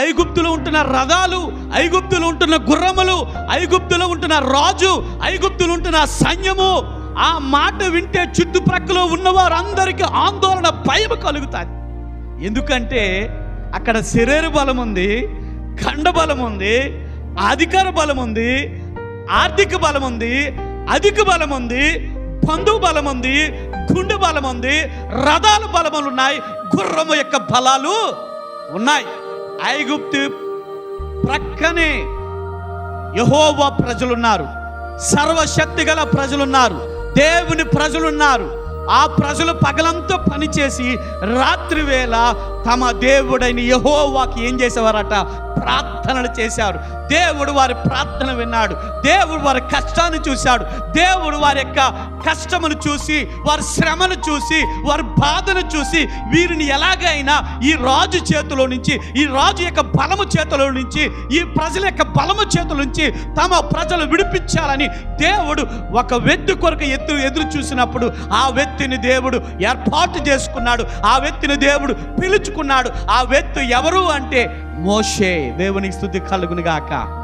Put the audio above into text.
ఐగుప్తులో ఉంటున్న రథాలు ఐగుప్తులో ఉంటున్న గుర్రములు ఐగుప్తులో ఉంటున్న రాజు ఐగుప్తులు ఉంటున్న సైన్యము ఆ మాట వింటే చుట్టుప్రక్కల ఉన్నవారందరికీ ఆందోళన భయం కలుగుతుంది. ఎందుకంటే అక్కడ శరీర బలం ఉంది ఖండ బలం ఉంది అధికార బలం ఉంది ఆర్థిక బలం ఉంది అధిక బలం ఉంది బంధువు బలం ఉంది గుండె బలం ఉంది రథాల బలములు ఉన్నాయి గుర్రము యొక్క బలాలు ఉన్నాయి. ఐగుప్తు ప్రక్కనే యహోవ ప్రజలున్నారు. సర్వశక్తి గల ప్రజలున్నారు. దేవుని ప్రజలున్నారు. ఆ ప్రజలు పగలంతా పనిచేసి రాత్రి వేళ తమ దేవుడైన యహోవాకి ఏం చేసేవారట? ప్రార్థనలు చేశారు. దేవుడు వారి ప్రార్థన విన్నాడు. దేవుడు వారి కష్టాన్ని చూశాడు. దేవుడు వారి యొక్క కష్టమును చూసి వారి శ్రమను చూసి వారి బాధను చూసి వీరిని ఎలాగైనా ఈ రాజు చేతిలో నుంచి ఈ రాజు యొక్క బలము చేతిలో నుంచి ఈ ప్రజల యొక్క బలము చేతుల నుంచి తమ ప్రజలు విడిపించాలని దేవుడు ఒక వ్యక్తి కొరకు ఎత్తు ఎదురు చూసినప్పుడు ఆ వ్యక్తిని దేవుడు ఏర్పాటు చేసుకున్నాడు. ఆ వ్యక్తిని దేవుడు పిలుచు పిలుచుకున్నాడు ఆ వ్యక్తి ఎవరు అంటే మోషే. దేవునికి స్థుతి కలుగునుగాక.